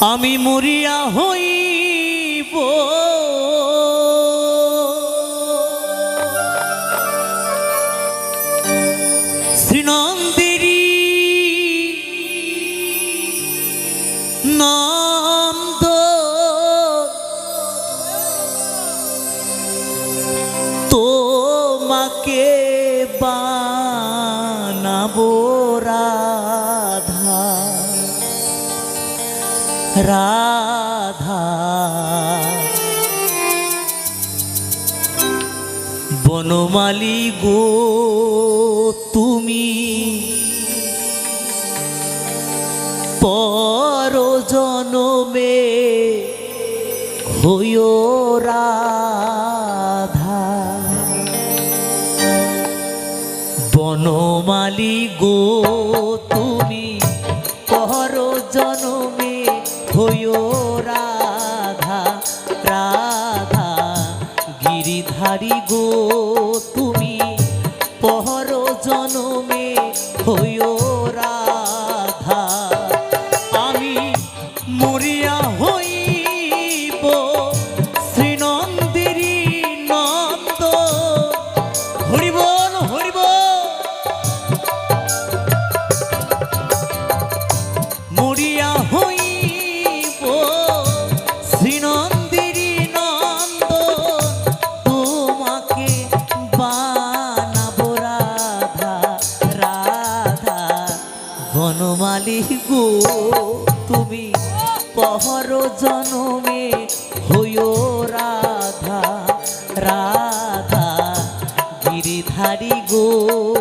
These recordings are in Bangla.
আমি মরিয়া হইব। শ্রীনন্দেরি নন্দ রাধা। বনমালী গো তুমি পর জনমে হইও রাধা। বনমালী গো গিরিধারী গো তুমি পহর জনমে হইও গিরিধারী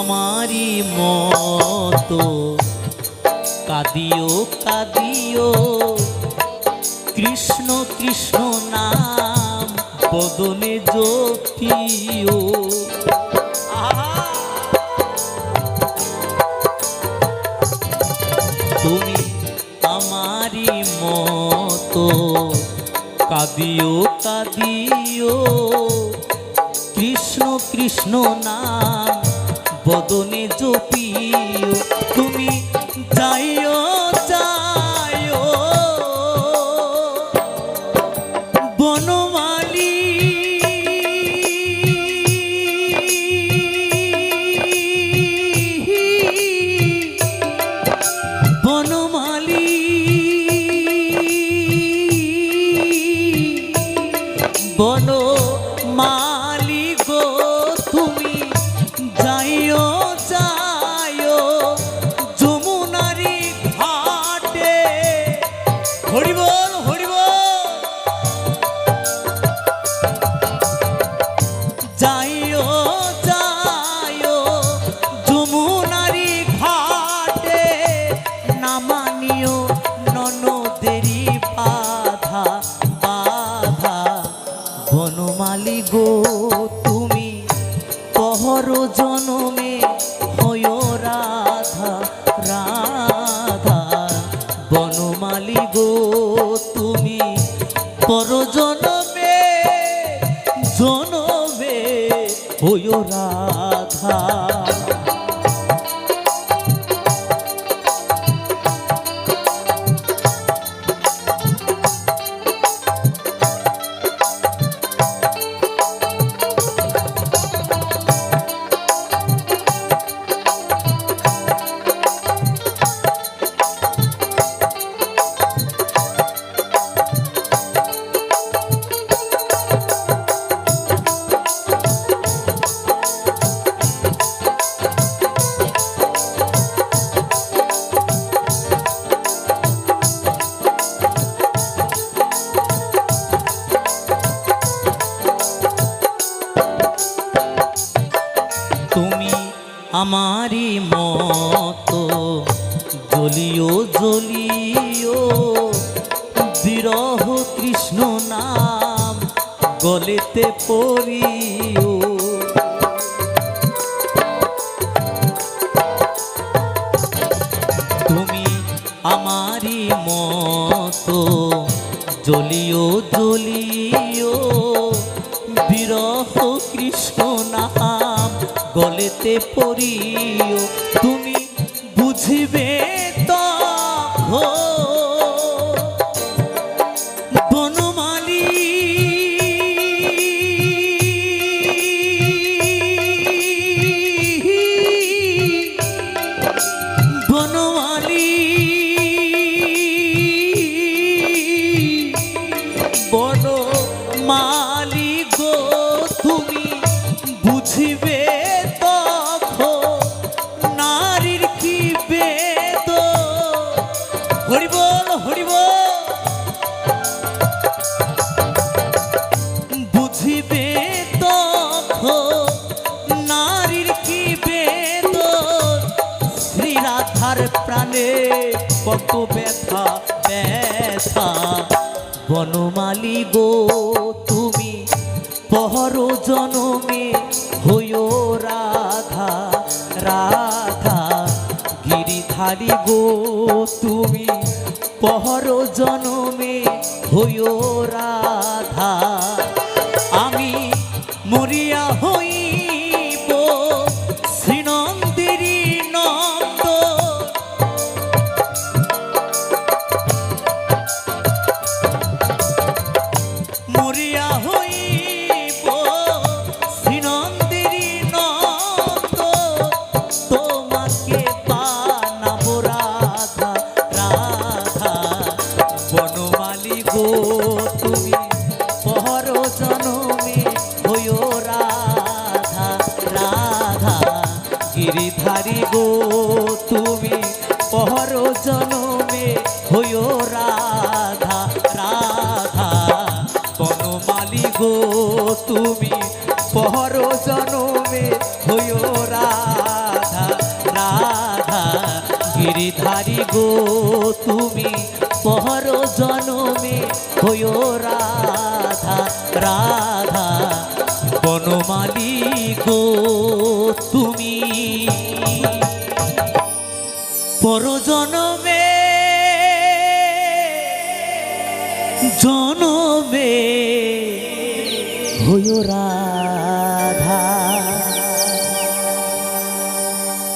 আমারই মতো। কাঁদিও কাঁদিও, কৃষ্ণ কৃষ্ণ নাম, বদনে জ্যোতিও! তুমি আমারই মতো। কাঁদিও কাঁদিও, কৃষ্ণ কৃষ্ণ নাম বদনে জপিও নামানিও বিরহ কৃষ্ণ নাম, গলেতে পড়িও তুমি আমারই মতো, জ্বলিও জ্বলিও। বিরহ কৃষ্ণ নাম, গলেতে পড়িও তুমি বুঝিবে মালি গো বুঝিবে তখন নারীর কি বেদ? হরিবল হরিবল। বুঝিবে তখন নারীর কি বেদ? শ্রী রাধার প্রাণে কত ব্যথা ব্যথা। বনমালী গো, তুমি পহর জনমে হইও রাধা রাধা। গিরিধারী গো, তুমি পহর জনমে হইও রাধা। আমি মরিয়া হইব গিরিধারী গো, তুমি পহর জনমে হইও রাধা রাধা। বনমালী গো, তুমি পহর জনমে হইও রাধা রাধা। গিরিধারী গো, তুমি পহর জনমে হইও রাধা রাধা। বনমালী গো তুমি